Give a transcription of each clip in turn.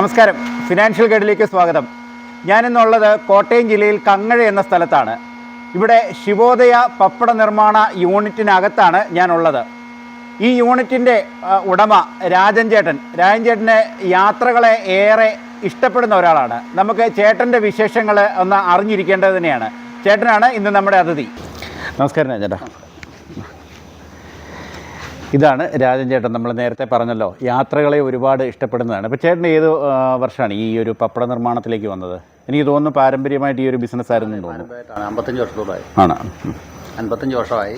നമസ്കാരം. ഫിനാൻഷ്യൽ ഗൈഡിലേക്ക് സ്വാഗതം. ഞാനിന്നുള്ളത് കോട്ടയം ജില്ലയിൽ കങ്ങഴ എന്ന സ്ഥലത്താണ്. ഇവിടെ ശിവോദയ പപ്പട നിർമ്മാണ യൂണിറ്റിനകത്താണ് ഞാനുള്ളത്. ഈ യൂണിറ്റിന്റെ ഉടമ രാജൻ ചേട്ടൻ. രാജൻ ചേട്ടന് യാത്രകളെ ഏറെ ഇഷ്ടപ്പെടുന്ന ഒരാളാണ്. നമുക്ക് ചേട്ടന്റെ വിശേഷങ്ങൾ ഒന്ന് അറിഞ്ഞിരിക്കേണ്ടത് തന്നെയാണ്. ചേട്ടനാണ് ഇന്ന് നമ്മുടെ അതിഥി. നമസ്കാരം രാജേട്ടാ. ഇതാണ് രാജൻ ചേട്ടൻ. നമ്മൾ നേരത്തെ പറഞ്ഞല്ലോ യാത്രകളെ ഒരുപാട് ഇഷ്ടപ്പെടുന്നതാണ്. അപ്പോൾ ചേട്ടൻ ഏത് വർഷമാണ് ഈ ഒരു പപ്പട നിർമ്മാണത്തിലേക്ക് വന്നത്? എനിക്ക് തോന്നുന്നു പാരമ്പര്യമായിട്ട് ഈ ഒരു ബിസിനസ് ആയിരുന്നു തോന്നുന്നു. അമ്പത്തഞ്ച് വർഷത്തോളമായി. ആണ്? അൻപത്തഞ്ച് വർഷമായി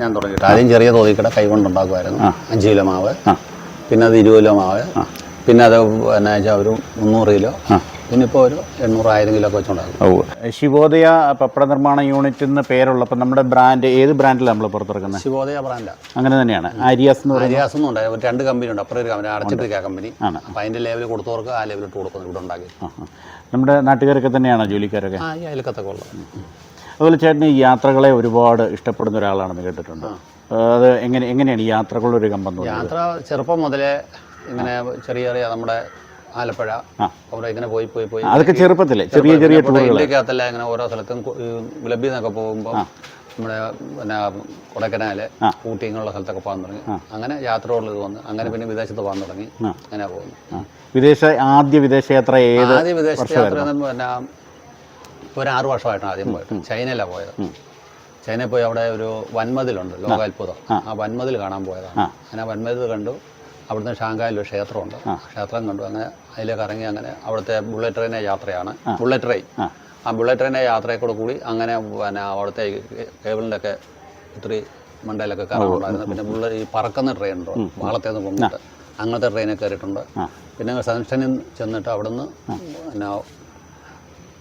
ഞാൻ തുടങ്ങിയിട്ട്. ആദ്യം ചെറിയ തോതിൽ തോതിക്കട കൈകൊണ്ടുണ്ടാക്കുമായിരുന്നു അഞ്ച് കിലോ മാവ് പിന്നെ അത് ഇരുപത് കിലോ മാവ് പിന്നെ അത് എന്നാ വെച്ചാൽ ഒരു മുന്നൂറ് കിലോ പിന്നെ ഇപ്പോൾ ഒരു എണ്ണൂറായിരം കിലോ ഒക്കെ ശിവോദയ പപ്പട നിർമ്മാണ യൂണിറ്റ് എന്ന് പേരുള്ളപ്പോൾ നമ്മുടെ ബ്രാൻഡ് ഏത് ബ്രാൻഡിലാണ് നമ്മൾ പുറത്തിറക്കുന്നത്? ശിവോദയ ബ്രാൻഡാണ് അങ്ങനെ തന്നെയാണ്. ആര്യാസ് എന്ന് പറയുന്നത്? ആര്യാസ് എന്നുണ്ട് ഒരു രണ്ട് കമ്പനി ഉണ്ട് അപ്പുറം ഒരു കമ്പനി അടച്ചിട്ടിരിക്കുക കമ്പനി. ആണ്. അപ്പോൾ അതിന്റെ ലെവൽ കൊടുത്തവർക്ക് ആ ലെവലിട്ട് കൊടുക്കുന്നു ഇവിടെ ഉണ്ടാക്കി. നമ്മുടെ നാട്ടുകാരൊക്കെ തന്നെയാണോ ജോലിക്കാരൊക്കെ? ആ ഈ അയൽക്കത്തൊക്കെ ഉള്ളത്. അതുപോലെ ചേട്ടൻ ഈ യാത്രകളെ ഒരുപാട് ഇഷ്ടപ്പെടുന്ന ഒരാളാണെന്ന് കേട്ടിട്ടുണ്ട്. അത് എങ്ങനെ എങ്ങനെയാണ് ഈ യാത്രകളുടെ ഒരു കമ്പം യാത്ര ചെറുപ്പം മുതലേ ഇങ്ങനെ ചെറിയ ചെറിയ നമ്മുടെ ആലപ്പുഴ. അവിടെ ഇങ്ങനെ പോയി പോയി പോയി. അതൊക്കെ ചെറുപ്പത്തിലെ ചെറിയ ചെറിയ ഇന്ത്യക്കകത്തല്ല ഇങ്ങനെ ഓരോ സ്ഥലത്തും ഗുലബി എന്നൊക്കെ പോകുമ്പോൾ നമ്മുടെ പിന്നെ കൊടക്കനാല് ഊട്ടി ഇങ്ങനെയുള്ള സ്ഥലത്തൊക്കെ പോകാൻ തുടങ്ങി. അങ്ങനെ യാത്രകളിൽ വന്ന് അങ്ങനെ പിന്നെ വിദേശത്ത് പോകാൻ തുടങ്ങി. അങ്ങനെ പോകുന്നു വിദേശ ആദ്യ വിദേശയാത്ര ഏത് ആദ്യ വിദേശ യാത്ര എന്ന് പിന്നെ ഒരു ആറു വർഷമായിട്ടാണ് ആദ്യം പോയത്. ചൈനയിലാണ് പോയത്. ചൈനയിൽ പോയി അവിടെ ഒരു വൻമതിലുണ്ട് ലോകാത്ഭുതം ആ. വൻമതിൽ കാണാൻ പോയതാണ്. അങ്ങനെ വൻമതിൽ കണ്ടു. അവിടുന്ന് ഷാങ്കായിൽ ഒരു ക്ഷേത്രമുണ്ട്. ക്ഷേത്രം കണ്ടു അങ്ങനെ അതിലേക്ക് ഇറങ്ങി അങ്ങനെ അവിടുത്തെ ബുള്ളറ്റ് ട്രെയിനെ യാത്രയാണ്. Bullet train. ആ. ബുള്ളറ്റ് ട്രെയിനെ യാത്രയിൽ കൂടെ കൂടി അങ്ങനെ പിന്നെ അവിടുത്തെ കേബിളിന്റെയൊക്കെ ഒത്തിരി മണ്ടയിലൊക്കെ കയറാറുണ്ടായിരുന്നു. പിന്നെ ബുള്ളറ്റ് ഈ പറക്കുന്ന ട്രെയിൻ ഉണ്ടോ? വാളത്തിൽ നിന്ന് പൊങ്ങിട്ട് അങ്ങനത്തെ ട്രെയിനിൽ കയറിയിട്ടുണ്ട് പിന്നെ സൺസ്റ്റനിൽ ചെന്നിട്ട് അവിടുന്ന് പിന്നെ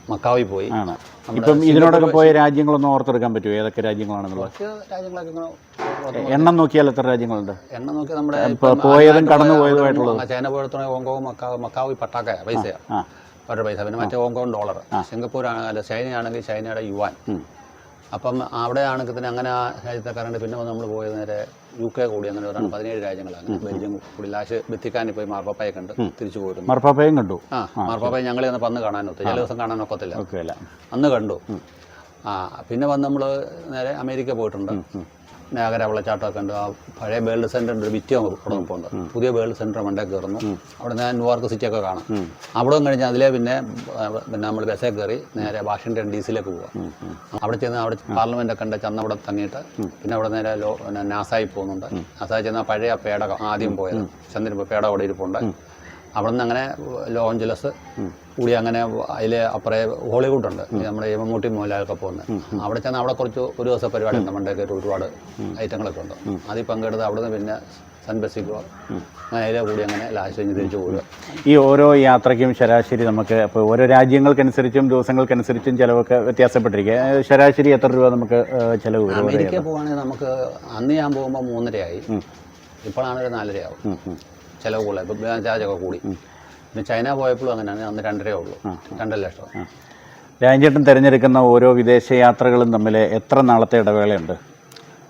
മക്കാവിൽ പോയി ആണ് ഇപ്പം ഇതിനോടൊക്കെ പോയ രാജ്യങ്ങളൊന്നും ഓർത്തെടുക്കാൻ പറ്റുമോ? ഏതൊക്കെ രാജ്യങ്ങളാണെന്നുള്ളത്? കുറച്ച് രാജ്യങ്ങളൊക്കെ ഇങ്ങനെ എണ്ണം നോക്കിയാൽ എത്ര രാജ്യങ്ങളുണ്ട്? എണ്ണം നോക്കി നമ്മുടെ ഇപ്പൊ പോയതും കടന്നു പോയതുമായിട്ടുള്ളത്. ചൈന പോലത്തെ ഹോങ്കോങ് മക്കാവ് മക്കാവ് പട്ടാക്ക പൈസയാണ് ആ. അവരുടെ പൈസ. പിന്നെ മറ്റേ ഹോങ്കോങ് ഡോളർ. സിംഗപ്പൂർ ആണെങ്കിൽ അല്ല ചൈനയാണെങ്കിൽ ചൈനയുടെ യുവാൻ. അപ്പം അവിടെ ആണെങ്കിൽ തന്നെ അങ്ങനെ ആ രാജ്യത്തെ കറണ്ട് പിന്നെ നമ്മൾ പോയത് നേരെ യു കെ കൂടി അങ്ങനെ ഒരാണ് പതിനേഴ് രാജ്യങ്ങളാണ്. ബെൽജിയം കൂടി ലാസ്റ്റ് ബെത്തിക്കാൻ പോയി മാർപ്പാപ്പയെ കണ്ട് തിരിച്ചു പോരുന്നു. മാർപ്പാപ്പയും കണ്ടു. ആ മാർപ്പാപ്പയെ ഞങ്ങളെ ഒന്ന് പന്ന് കാണാനൊത്തു. ചില ദിവസം കാണാനൊക്കത്തില്ല ഒക്കത്തില്ല. അന്ന് കണ്ടു. ആ പിന്നെ വന്ന് നമ്മൾ നേരെ അമേരിക്ക പോയിട്ടുണ്ട്. നാഗര വെള്ളച്ചാട്ടമൊക്കെ ഉണ്ട്. ആ പഴയ വേൾഡ് സെന്ററിന്റെ ഒരു വിറ്റ് അവിടെ പുതിയ വേൾഡ് സെന്റർ മണ്ടേ കയറുന്നു. അവിടെ ഞാൻ ന്യൂയോർക്ക് സിറ്റിയൊക്കെ കാണാം. അവിടെ കഴിഞ്ഞ് അതിലെ പിന്നെ പിന്നെ നമ്മൾ ബസ്സേ കയറി നേരെ വാഷിങ്ടൺ ഡി സിയിലേക്ക് പോവാം. അവിടെ ചെന്ന് അവിടെ പാർലമെന്റ് ഒക്കെ ഉണ്ട് ചെന്ന് അവിടെ തങ്ങിയിട്ട് പിന്നെ അവിടെ നേരെ ലോ പിന്നെ നാസായി പോകുന്നുണ്ട്. നാസായി ചെന്നാൽ പഴയ പേടകം ആദ്യം പോയത്. ചന്ദ്രൻ പേടകം അവിടെ ഇരിപ്പുണ്ട്. അവിടെ നിന്ന് അങ്ങനെ ലോഞ്ചലസ് കൂടി അങ്ങനെ അതിൽ അപ്പുറേ ഹോളിവുഡ് ഉണ്ട് ഈ നമ്മുടെ മമ്മൂട്ടി മോഹൻലാലൊക്കെ പോകുന്നത്. അവിടെ ചെന്ന് അവിടെ കുറച്ച് ഒരു ദിവസം പരിപാടി ഉണ്ട്. മണ്ടൊക്കെ ഒരുപാട് ഐറ്റങ്ങളൊക്കെ ഉണ്ട്. അതിൽ പങ്കെടുത്ത് അവിടെ നിന്ന് പിന്നെ സന്ദർശിക്കുക അങ്ങനെ അതിലെ കൂടി അങ്ങനെ ലാസ്റ്റ് കഴിഞ്ഞ് തിരിച്ചു ഈ ഓരോ യാത്രയ്ക്കും ശരാശരി നമുക്ക് ഇപ്പോൾ ഓരോ രാജ്യങ്ങൾക്കനുസരിച്ചും ദിവസങ്ങൾക്കനുസരിച്ചും ചിലവൊക്കെ വ്യത്യാസപ്പെട്ടിരിക്കുക. ശരാശരി എത്ര രൂപ നമുക്ക് ചിലവ് വരും അമേരിക്ക പോവുകയാണെങ്കിൽ നമുക്ക് അന്ന് ഞാൻ പോകുമ്പോൾ മൂന്നരയായി. ഇപ്പോഴാണ് ഒരു നാലരയാവും. ചിലവ് കൂടുതൽ ഇപ്പം ചാർജൊക്കെ കൂടി. പിന്നെ ചൈന പോയപ്പോഴും അങ്ങനെയാണ്. അന്ന് രണ്ടരയേ ഉള്ളൂ. രണ്ടര ലക്ഷം രാജേട്ടൻ തിരഞ്ഞെടുക്കുന്ന ഓരോ വിദേശ യാത്രകളും തമ്മിൽ എത്ര നാളത്തെ ഇടവേളയുണ്ട്?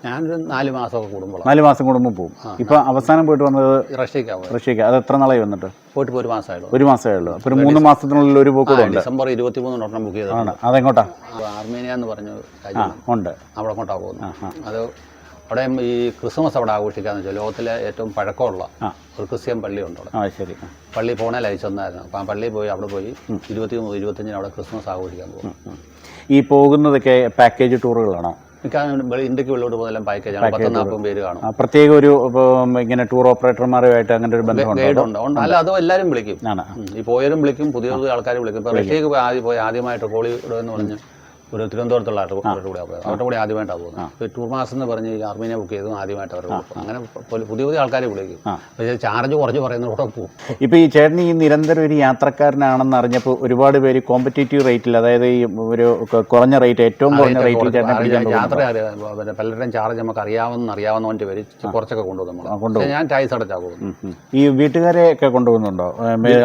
ഞാനൊരു നാല് മാസമൊക്കെ കൂടുമ്പോൾ നാല് മാസം കൂടുമ്പോൾ പോകും ഇപ്പൊ അവസാനം പോയിട്ട് വന്നത് റഷ്യക്കാവും റഷ്യക്ക്. അത് എത്ര നാളായി വന്നിട്ട്? പോയിട്ട് ഒരു മാസമായുള്ളൂ. ഒരു മാസമേ ഉള്ളൂ. അപ്പോൾ ഒരു മൂന്ന് മാസത്തിനുള്ളിൽ ഒരു പോക്ക് ഉണ്ട് ഡിസംബർ ഇരുപത്തി മൂന്ന് ഒരെണ്ണം ബുക്ക് ചെയ്തത് അതെങ്ങോട്ടാ? ആർമേനിയ എന്ന് പറഞ്ഞു ഉണ്ട്. അവിടെ കൊണ്ടാ പോകുന്നത്. അത് അവിടെ ഈ ക്രിസ്മസ് അവിടെ ആഘോഷിക്കാന്ന് വെച്ചാൽ ലോകത്തിലെ ഏറ്റവും പഴക്കമുള്ള ഒരു ക്രിസ്ത്യൻ പള്ളിയുണ്ട് അവിടെ. ആ ശരി. പള്ളി പോണേൽ അയച്ചു തന്നായിരുന്നു അപ്പം ആ പള്ളിയിൽ പോയി അവിടെ പോയി ഇരുപത്തി ഇരുപത്തഞ്ചിന് അവിടെ ക്രിസ്മസ് ആഘോഷിക്കാൻ പോകും. ഈ പോകുന്നതൊക്കെ പാക്കേജ് ടൂറുകളാണോ? ഇന്ത്യയ്ക്ക് വെള്ളോട്ട് പോകുന്ന പാക്കേജാണ് പത്ത് നാൽപ്പത് പേര് കാണും. പ്രത്യേക ഒരു ഇങ്ങനെ ടൂർ ഓപ്പറേറ്റർമാരുമായിട്ട് അങ്ങനെ ഒരു ബന്ധം ഗൈഡ് ഉണ്ട്. ഉണ്ട്? അല്ല അത് എല്ലാവരും വിളിക്കും. ഈ പോയവരും വിളിക്കും പുതിയ പുതിയ ആൾക്കാരും വിളിക്കും. ഇപ്പോൾ റഷ്യക്ക് ആദ്യം പോയി ആദ്യമായിട്ട് കോളിവുഡ് എന്ന് പറഞ്ഞ് ഒരു തിരുവനന്തപുരത്തുള്ള അവരുടെ കൂടെ പോയത് അവരുടെ കൂടെ ആദ്യമായിട്ടാണ് പോകുന്നത്. ടൂർ മാസം എന്ന് പറഞ്ഞ് ഈ ആർമീനെ ബുക്ക് ചെയ്തു ആദ്യമായിട്ട് അവരുടെ പോകും. അങ്ങനെ പുതിയ പുതിയ ആൾക്കാരെ വിളിക്കും പക്ഷേ ചാർജ് കുറച്ച് പറയുന്ന കൂടെ പോകും. ഇപ്പം ഈ ചേട്ടൻ ഈ നിരന്തരം ഒരു യാത്രക്കാരനാണെന്ന് അറിഞ്ഞപ്പോൾ ഒരുപാട് പേര് കോമ്പറ്റേറ്റീവ് റേറ്റിൽ അതായത് ഈ ഒരു കുറഞ്ഞ റേറ്റ് ഏറ്റവും കുറഞ്ഞ റേറ്റിൽ യാത്ര. പിന്നെ പലരുടെയും ചാർജ് നമുക്ക് അറിയാവുന്ന അറിയാവുന്നവന്റെ പേര് കുറച്ചൊക്കെ കൊണ്ടുപോകും നമ്മൾ ഞാൻ ടൈസ് അടച്ചാൽ പോകുന്നു ഈ വീട്ടുകാരെ ഒക്കെ കൊണ്ടുപോകുന്നുണ്ടോ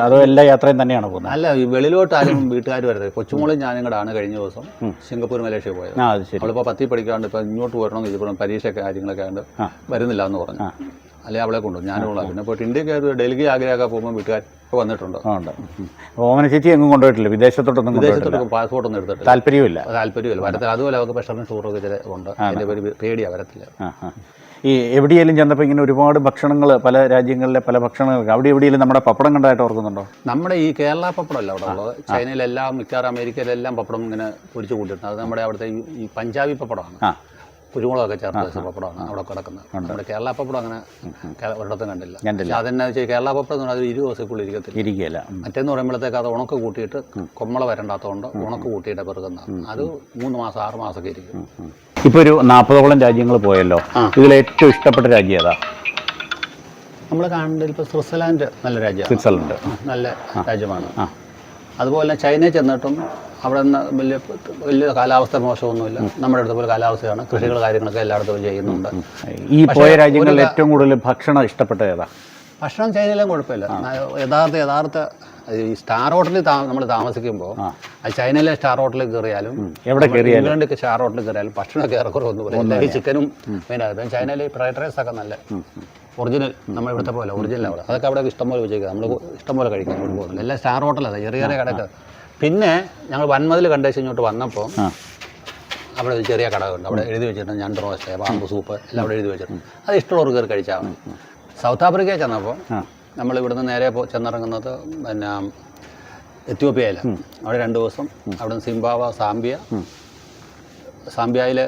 അതോ എല്ലാ യാത്രയും തന്നെയാണ് പോകുന്നത്? അല്ല ഈ വെളിയിലോട്ട് ആരും വീട്ടുകാർ വരുന്നത് കൊച്ചുമോളും ഞാനും കൂടെ ആണ് കഴിഞ്ഞ ദിവസം. സിംഗപ്പൂർ മലേഷ്യ പോയത്. ആ അത് ശരി. അവളിപ്പോൾ പത്തി പഠിക്കാണ്ട് ഇപ്പം ഇങ്ങോട്ട് വരണമെന്ന് ചോദിച്ചപ്പോൾ പരീക്ഷയൊക്കെ കാര്യങ്ങളൊക്കെ ആയതുകൊണ്ട് വരുന്നില്ല എന്ന് പറഞ്ഞു. അല്ലെ അവളെ കൊണ്ടു ഞാനും ഉള്ള പിന്നെ പോയിട്ട് ഇന്ത്യയ്ക്ക് ഡൽഹി ആഗ്രഹമൊക്കെ പോകുമ്പോൾ വീട്ടുകാർ വന്നിട്ടുണ്ട്. ഉണ്ട്. ഓമന ചേച്ചി എങ്ങും കൊണ്ടുപോയിട്ടില്ല? വിദേശത്തോട്ടൊന്നും കൊണ്ടുപോയിട്ടില്ല. പാസ്പോർട്ട് ഒന്നും എടുത്തിട്ടില്ല. താല്പര്യമില്ല താല്പര്യമില്ല വരത്തില്ല. അതുപോലെ അവർക്ക് പ്രഷറിന് ഷുഗറൊക്കെ ചില ഉണ്ട്. അതിന്റെ ഒരു പേടിയാണ് വരത്തില്ല. ഈ എവിടെയെങ്കിലും ചെന്നപ്പോൾ ഇങ്ങനെ ഒരുപാട് ഭക്ഷണങ്ങൾ പല രാജ്യങ്ങളിലെ പല ഭക്ഷണങ്ങൾ അവിടെ എവിടെയെങ്കിലും നമ്മുടെ പപ്പടം കണ്ടായിട്ട് ഓർക്കുന്നുണ്ടോ? നമ്മുടെ ഈ കേരള പപ്പടമല്ല അവിടെ ഉള്ളത്. ചൈനയിലെല്ലാം മിക്കവാറും അമേരിക്കയിലെല്ലാം പപ്പടം ഇങ്ങനെ പൊരിച്ചു കൂട്ടിയിട്ടുണ്ട്. അത് നമ്മുടെ അവിടുത്തെ ഈ- പഞ്ചാബി പപ്പടമാണ്. കുരുമുളകൊക്കെ ചേർത്ത് പപ്പടമാണ് അവിടെ കിടക്കുന്നത്. നമ്മുടെ കേരള പപ്പടം അങ്ങനെ ഒരിടത്തും കണ്ടില്ല. കണ്ടില്ല. അതെന്നാ വെച്ചാൽ കേരള പപ്പടം എന്ന് പറഞ്ഞാൽ അത് ഇരുപത് ദിവസക്കുള്ളിൽ ഇരിക്കത്തില്ല. ഇരിക്കില്ല മറ്റേന്ന് പറയുമ്പോഴത്തേക്ക് അത് ഉണക്ക് കൂട്ടിയിട്ട് കൊമ്മള വരണ്ടാത്തതുകൊണ്ട് ഉണക്ക് കൂട്ടിയിട്ട് പെറുക്കുന്ന അത് മൂന്ന് മാസം ആറ് മാസമൊക്കെ ഇരിക്കും. ഇപ്പോൾ ഒരു നാൽപ്പതോളം രാജ്യങ്ങൾ പോയല്ലോ. ഇതിൽ ഏറ്റവും ഇഷ്ടപ്പെട്ട രാജ്യം ഏതാ? നമ്മൾ കാണേണ്ടത് ഇപ്പോൾ സ്വിറ്റ്സർലാൻഡ് നല്ല രാജ്യമാണ്. സ്വിറ്റ്സർലൻഡ്. നല്ല രാജ്യമാണ്. അതുപോലെ ചൈനയിൽ ചെന്നിട്ടും അവിടെ നിന്ന് വലിയ വലിയ കാലാവസ്ഥ മോശമൊന്നുമില്ല. നമ്മുടെ അടുത്ത് പോലെ കാലാവസ്ഥയാണ്. കൃഷികൾ കാര്യങ്ങളൊക്കെ എല്ലായിടത്തും ചെയ്യുന്നുണ്ട്. ഈ പോയ രാജ്യങ്ങളിൽ ഏറ്റവും കൂടുതൽ ഭക്ഷണം ഇഷ്ടപ്പെട്ട ഏതാ? ഭക്ഷണം ചൈനയിലും കുഴപ്പമില്ല. യഥാർത്ഥ യഥാർത്ഥ ഈ സ്റ്റാർ ഹോട്ടലിൽ നമ്മൾ താമസിക്കുമ്പോൾ ചൈനയിലെ സ്റ്റാർ ഹോട്ടലിൽ കയറിയാലും എവിടെ ഇംഗ്ലണ്ടിൽ സ്റ്റാർ ഹോട്ടലിൽ കയറിയാലും ഭക്ഷണമൊക്കെ ഏറെക്കുറെ ഒന്നും പറയില്ല ഈ ചിക്കനും മെയിനായത് ചൈനയിലെ ഫ്രൈഡ് റൈസ് ഒക്കെ നല്ല ഒറിജിനൽ നമ്മൾ ഇവിടുത്തെ പോലെ ഒറിജിനൽ അവിടെ. അതൊക്കെ അവിടെ ഇഷ്ടംപോലെ വെച്ചേക്കുക നമ്മൾ ഇഷ്ടംപോലെ കഴിക്കാൻ പോകുന്നില്ല എല്ലാം സ്റ്റാർ ഹോട്ടലാണ് ചെറിയ ചെറിയ കടയൊക്കെ. പിന്നെ ഞങ്ങൾ വൻമതിൽ കണ്ടേച്ച് ഇങ്ങോട്ട് വന്നപ്പോൾ അവിടെ ഒരു ചെറിയ കടകളുണ്ട് അവിടെ എഴുതി വെച്ചിട്ടുണ്ട്. ഞണ്ട് റോസ്റ്റ് പാമ്പ് സൂപ്പ് എല്ലാം അവിടെ എഴുതി വെച്ചിട്ടുണ്ട്. അത് ഇഷ്ടമുള്ളവർ കയറി കഴിച്ചാൽ മതി. സൗത്ത് ആഫ്രിക്കയിൽ ചെന്നപ്പോൾ നമ്മൾ ഇവിടുന്ന് നേരെ പോ- ചെന്നിറങ്ങുന്നത് പിന്നെ എത്യോപ്യയിലാണ്. അവിടെ രണ്ട് ദിവസം അവിടെ സിംബാവ സാംബിയ സാംബിയയിൽ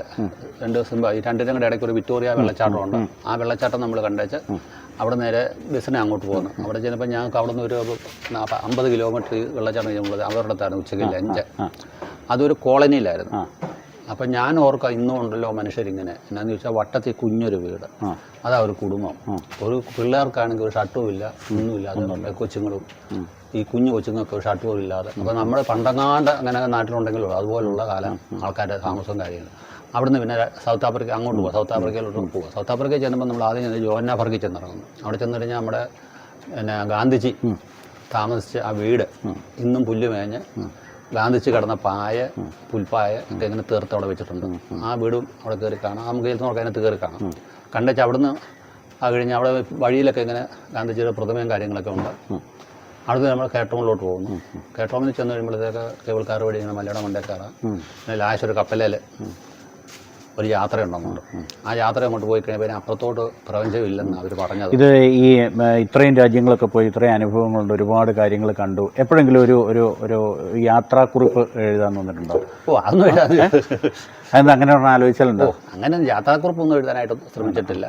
രണ്ട് ദിവസം ഈ രണ്ടിനും കൂടെ ഇടയ്ക്ക് ഒരു വിക്ടോറിയ വെള്ളച്ചാട്ടം ഉണ്ട് ആ വെള്ളച്ചാട്ടം നമ്മൾ കണ്ടേച്ച് അവിടെ നേരെ ബസ്സിനെ അങ്ങോട്ട് പോകുന്നു അവിടെ ചെന്നപ്പോൾ ഞങ്ങൾക്ക് അവിടെ നിന്ന് ഒരു അമ്പത് കിലോമീറ്റർ വെള്ളച്ചാട്ടം ചെയ്യുമ്പോൾ അവരുടെ അടുത്താണ് ഉച്ചയ്ക്ക് ലഞ്ച് അതൊരു കോളനിയിലായിരുന്നു. അപ്പം ഞാൻ ഓർക്കാം ഇന്നും ഉണ്ടല്ലോ മനുഷ്യരിങ്ങനെ. എന്നാന്ന് ചോദിച്ചാൽ വട്ടത്തിൽ കുഞ്ഞൊരു വീട്. അതാ ഒരു കുടുംബം. ഒരു പിള്ളേർക്കാണെങ്കിൽ ഒരു ഷർട്ടും ഇല്ല ഒന്നും ഇല്ലാതെ കൊച്ചുങ്ങളും. ഈ കുഞ്ഞു കൊച്ചുങ്ങൾക്ക് ഒരു ഷർട്ടും ഇല്ലാതെ. അപ്പോൾ നമ്മുടെ പണ്ടങ്ങാണ്ട് അങ്ങനെ നാട്ടിലുണ്ടെങ്കിലും അതുപോലുള്ള കാലം ആൾക്കാരുടെ താമസവും കാര്യങ്ങൾ അവിടുന്ന് പിന്നെ സൗത്ത് ആഫ്രിക്ക അങ്ങോട്ട് പോകാം സൗത്ത് ആഫ്രിക്കയിലോട്ട് പോകാം സൗത്ത് ആഫ്രിക്കയിൽ ചെന്നപ്പോൾ നമ്മൾ ആദ്യം ചെന്ന് ജോഹന്നാഫ്രിക്കയിൽ ചെന്നിറങ്ങുന്നു. അവിടെ ചെന്ന് കഴിഞ്ഞാൽ നമ്മുടെ പിന്നെ ഗാന്ധിജി താമസിച്ച ആ വീട് ഇന്നും പുല്ല് മേഞ്ഞ് ഗാന്ധിജി കിടന്ന പായ പുൽപ്പായ ഒക്കെ ഇങ്ങനെ തീർത്ത് അവിടെ വെച്ചിട്ടുണ്ട്. ആ വീടും അവിടെ കയറി കാണാം. നമുക്ക് ചെന്ന് നോക്കാൻ അതിനകത്ത് കയറി കാണാം. കണ്ടുവെച്ചാൽ അവിടുന്ന് ആ കഴിഞ്ഞ് അവിടെ വഴിയിലൊക്കെ ഇങ്ങനെ ഗാന്ധിജിയുടെ പ്രതിമയും കാര്യങ്ങളൊക്കെ ഉണ്ട്. അടുത്ത് നമ്മൾ കേട്ടോണിലോട്ട് പോകുന്നു. കേട്ടോണിൽ ചെന്ന് കഴിയുമ്പോഴത്തേക്ക് കേബിൾ കാർ വഴി ഇങ്ങനെ മലയുടെ മണ്ടേ കയറാം. പിന്നെ ലാസ്റ്റ് ഒരു കപ്പലേൽ ഒരു യാത്ര ഉണ്ടെന്നുണ്ട്. ആ യാത്ര അങ്ങോട്ട് പോയി കഴിഞ്ഞാൽ പിന്നെ അപ്പുറത്തോട്ട് പ്രപഞ്ചമില്ലെന്ന് അവർ പറഞ്ഞത്. ഇത് ഈ ഇത്രയും രാജ്യങ്ങളൊക്കെ പോയി ഇത്രയും അനുഭവങ്ങളുണ്ട് ഒരുപാട് കാര്യങ്ങൾ കണ്ടു. എപ്പോഴെങ്കിലും ഒരു ഒരു ഒരു യാത്രാക്കുറിപ്പ് എഴുതാൻ വന്നിട്ടുണ്ടോ ഓ അതൊന്നും എഴുതാൻ അതെന്താ അങ്ങനെ ഒരെണ്ണം ആലോചിച്ചാലുണ്ടോ അങ്ങനെ യാത്രാക്കുറിപ്പൊന്നും എഴുതാനായിട്ട് ശ്രമിച്ചിട്ടില്ല.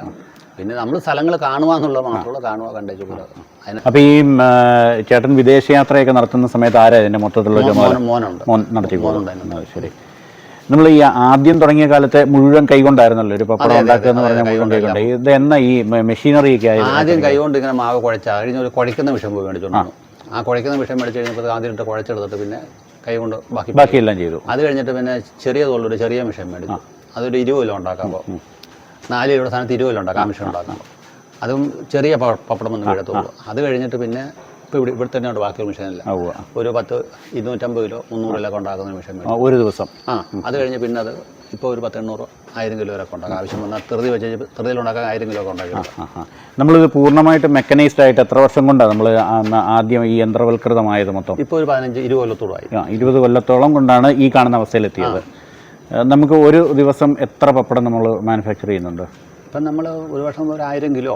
പിന്നെ നമ്മൾ സ്ഥലങ്ങൾ കാണുക എന്നുള്ളത് മാത്രമുള്ള കാണുക കണ്ടേച്ചു കൂടെ അപ്പൊ അപ്പോൾ ഈ ചേട്ടൻ വിദേശയാത്രയൊക്കെ നടത്തുന്ന സമയത്ത് ആരാ ഇതിന്റെ മൊത്തത്തിലുള്ള മോനുണ്ട്. മോൻ നടത്തി മോനുണ്ടായിരുന്നു. ശരി. നമ്മൾ ഈ ആദ്യം തുടങ്ങിയ കാലത്തെ മുഴുവൻ കൈകൊണ്ടായിരുന്നല്ലോ ഒരു പപ്പടം ഉണ്ടാക്കുക എന്ന് പറഞ്ഞാൽ മുഴുവൻ കൈകൊണ്ട് ഇത് എന്നാ ഈ മെഷീനറി ഒക്കെ ആയത്? ആദ്യം കൈകൊണ്ട് ഇങ്ങനെ മാവ് കുഴച്ച കഴിഞ്ഞ ഒരു കുഴക്കുന്ന വിഷം പോയി മേടിച്ചോണ്ട് ആ. കുഴക്കുന്ന വിഷം മേടിച്ച് കഴിഞ്ഞപ്പോൾ ആദ്യം ഇട്ട് കുഴച്ചെടുത്തിട്ട് പിന്നെ കൈകൊണ്ട് ബാക്കി ബാക്കി ബാക്കിയെല്ലാം ചെയ്തു. അത് കഴിഞ്ഞിട്ട് പിന്നെ ചെറിയ തോളൊരു ചെറിയ മിഷൻ മേടിച്ചു. അതൊരു ഇരുപത് കിലോ ഉണ്ടാക്കാമ്പോൾ നാല് കിലോ സ്ഥാനത്ത് ഇരുപത് കിലോ ഉണ്ടാക്കാം. ആ മിഷൻ ഉണ്ടാക്കാം. അതും ചെറിയ പപ്പടം ഒന്നും വീഴത്തുള്ളൂ അത് കഴിഞ്ഞിട്ട് പിന്നെ ഇപ്പോൾ ഇവിടെ ഇവിടെ തന്നെ ഉണ്ട് ബാക്കിയുള്ള മിഷനല്ല. ഒരു പത്ത് ഇരുന്നൂറ്റമ്പത് കിലോ മുന്നൂറ് കിലോ കൊണ്ടാക്കുന്ന ഉണ്ടാക്കുന്ന മിഷൻ ഒരു ദിവസം. ആ അത് കഴിഞ്ഞ് പിന്നെ അത് ഇപ്പോൾ ഒരു പത്ത് എണ്ണൂറ് ആയിരം കിലോ വരെ കൊണ്ടാക്കാം ഉണ്ടാക്കാം. ആവശ്യം വന്നാൽ തൃതി വെച്ച് ധൃതിയിലുണ്ടാക്കാൻ ആയിരം കിലോ ഒക്കെ ഉണ്ടാക്കി ആ, ആ. നമ്മളിത് പൂർണമായിട്ട് മെക്കനൈസ്ഡ് ആയിട്ട് എത്ര വർഷം കൊണ്ടാണ് നമ്മൾ ആദ്യം ഈ യന്ത്രവൽകൃതമായത് മൊത്തം? ഇപ്പോൾ ഒരു പതിനഞ്ച് ഇരുപത് കൊല്ലത്തോളമായി ആ, ഇരുപത് കൊല്ലത്തോളം കൊണ്ടാണ് ഈ കാണുന്ന അവസ്ഥയിലെത്തിയത്. നമുക്ക് ഒരു ദിവസം എത്ര പപ്പടം നമ്മൾ മാനുഫാക്ചർ ചെയ്യുന്നുണ്ട്? ഇപ്പം നമ്മൾ ഒരു വർഷം ഒരു ആയിരം കിലോ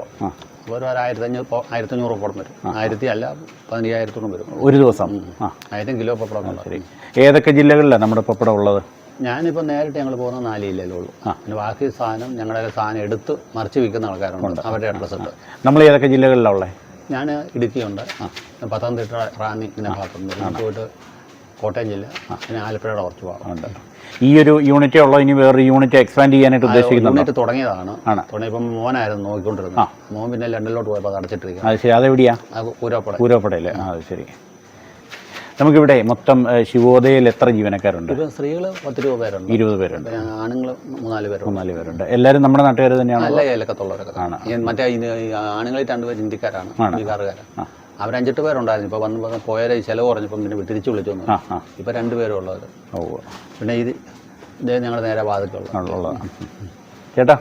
ഒരു ആയിരത്തി അഞ്ഞൂറ് ആയിരത്തി അഞ്ഞൂറ് പപ്പടം വരും. ആയിരത്തി അല്ല പതിനയ്യായിരത്തോളം വരും. ഒരു ദിവസം. ആയിരം കിലോ പപ്പടം ഏതൊക്കെ ജില്ലകളിലാണ് നമ്മുടെ പപ്പടം ഉള്ളത്? ഞാനിപ്പോൾ നേരിട്ട് ഞങ്ങൾ പോകുന്ന നാല് ജില്ലയിലേ ഉള്ളൂ. പിന്നെ ബാക്കി സാധനം ഞങ്ങളുടെ സാധനം എടുത്ത് മറിച്ച് വിൽക്കുന്ന ആൾക്കാരുണ്ട്. അവരുടെ അഡ്രസ്സ് ഉണ്ട്. നമ്മൾ ഏതൊക്കെ ജില്ലകളിലാണ് ഉള്ളത് ഞാൻ ഇടുക്കിയുണ്ട്. പത്തനംതിട്ട റാന്നി ഇങ്ങനെ ഭാഗത്തുണ്ട്. പോയിട്ട് കോട്ടയം ജില്ല. പിന്നെ ആലപ്പുഴയുടെ കുറച്ച് ഭാഗമുണ്ട് ഈ ഒരു യൂണിറ്റ് ഉള്ളോ ഇനി വേറൊരു യൂണിറ്റ് എക്സ്പാൻഡ് ചെയ്യാനായിട്ട് ഉദ്ദേശിക്കുന്നുണ്ടോ? യൂണിറ്റ് തുടങ്ങിയതാണ്. ആണ്. തുടങ്ങിയപ്പം മോനായിരുന്നു നോക്കിക്കൊണ്ടിരുന്നത്. മോൻ പിന്നെ ലണ്ടനിലോട്ട് പോയപ്പോൾ അടച്ചിട്ടിരിക്കുക അത് ശരി. അതെവിടെയാ? അത് കൂരപ്പട പൂരപ്പടയല്ലേ ആ അത് ശരി. നമുക്കിവിടെ മൊത്തം ശിവോദയയിൽ എത്ര ജീവനക്കാരുണ്ട്? സ്ത്രീകൾ പത്ത് രൂപ പേരുണ്ട്. ഇരുപത് പേരുണ്ട്. ആണുങ്ങൾ മൂന്നാൽ പേരുണ്ട്. മൂന്നാൽ പേരുണ്ട്. എല്ലാവരും നമ്മുടെ നാട്ടുകാർ തന്നെയാണ്? നല്ല ഏലക്കത്തുള്ളവരൊക്കെ ഈ മറ്റേ ആണുങ്ങളിൽ രണ്ടുപേർ ഹിന്ദിക്കാരാണ് ഹിന്ദിക്കാരുകാരാണ് അവരഞ്ചെട്ട് പേരുണ്ടായിരുന്നു. ഇപ്പോൾ വന്ന് വന്ന് പോയാൽ ചിലവ് കുറഞ്ഞപ്പോൾ പിന്നെ തിരിച്ചു വിളിച്ചു വന്നു. ഇപ്പം രണ്ട് പേരും ഉള്ളത്. പിന്നെ ഇത് ഇതേ ഞങ്ങൾ നേരെ ഉള്ളതാണ്. ചേട്ടാ.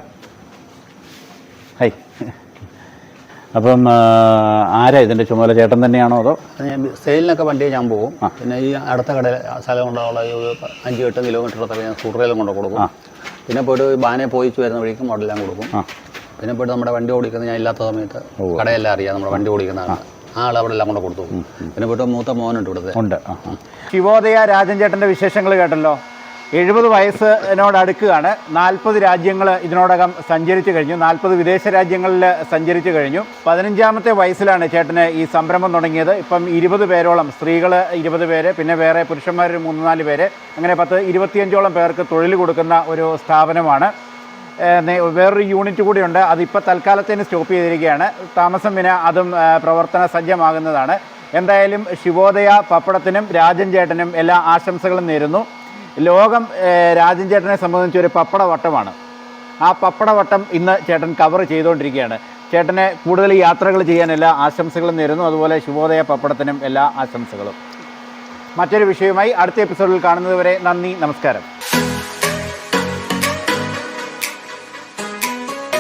ഹൈ. അപ്പം ആരാ ഇതിന്റെ ചുമതല? ചേട്ടൻ തന്നെയാണോ അതോ? സെയിലിനൊക്കെ വണ്ടി ഞാൻ പോകും പിന്നെ ഈ അടുത്ത കടയിൽ സ്ഥലം കൊണ്ടുള്ള ഈ ഒരു അഞ്ച് എട്ട് കിലോമീറ്റർ അത്ര ഞാൻ സ്കൂട്ടറിലും കൊണ്ട് കൊടുക്കും. പിന്നെ പോയിട്ട് ബാനെ പോയിച്ച് വരുന്ന വഴിക്ക് മോഡലെല്ലാം കൊടുക്കും. പിന്നെ പോയിട്ട് നമ്മുടെ വണ്ടി ഓടിക്കുന്നത് ഞാൻ ഇല്ലാത്ത സമയത്ത് കടയെല്ലാം അറിയാം. നമ്മുടെ വണ്ടി ഓടിക്കുന്നതാണ് ആൾ അവിടെ എല്ലാം കൊണ്ട് കൊടുത്തു. പിന്നെ പോയിട്ട് മൂത്ത മോനുണ്ട് ഇവിടുത്തെ. ഉണ്ട്. ശിവോദയ രാജൻ ചേട്ടന്റെ വിശേഷങ്ങൾ കേട്ടല്ലോ. എഴുപത് വയസ്സിനോട് അടുക്കുകയാണ്. നാൽപ്പത് രാജ്യങ്ങൾ ഇതിനോടകം സഞ്ചരിച്ചു കഴിഞ്ഞു. നാൽപ്പത് വിദേശ രാജ്യങ്ങളിൽ സഞ്ചരിച്ചു കഴിഞ്ഞു. പതിനഞ്ചാമത്തെ വയസ്സിലാണ് ചേട്ടന് ഈ സംരംഭം തുടങ്ങിയത്. ഇപ്പം ഇരുപത് പേരോളം സ്ത്രീകൾ ഇരുപത് പേര് പിന്നെ വേറെ പുരുഷന്മാർ മൂന്ന് നാല് പേര് അങ്ങനെ പത്ത് ഇരുപത്തിയഞ്ചോളം പേർക്ക് തൊഴിൽ കൊടുക്കുന്ന ഒരു സ്ഥാപനമാണ്. വേറൊരു യൂണിറ്റ് കൂടിയുണ്ട്. അതിപ്പോൾ തൽക്കാലത്തേന് സ്റ്റോപ്പ് ചെയ്തിരിക്കുകയാണ്. താമസം പിന്നെ അതും പ്രവർത്തന സജ്ജമാകുന്നതാണ്. എന്തായാലും ശിവോദയ പപ്പടത്തിനും രാജൻ ചേട്ടനും എല്ലാ ആശംസകളും നേരുന്നു. ലോകം രാജൻ ചേട്ടനെ സംബന്ധിച്ച് ഒരു പപ്പടവട്ടമാണ്. ആ പപ്പടവട്ടം ഇന്ന് ചേട്ടൻ കവർ ചെയ്തുകൊണ്ടിരിക്കുകയാണ്. ചേട്ടനെ കൂടുതൽ യാത്രകൾ ചെയ്യാൻ എല്ലാ ആശംസകളും നേരുന്നു. അതുപോലെ ശിവോദയ പപ്പടത്തിനും എല്ലാ ആശംസകളും. മറ്റൊരു വിഷയവുമായി അടുത്ത എപ്പിസോഡിൽ കാണുന്നതുവരെ നന്ദി നമസ്കാരം.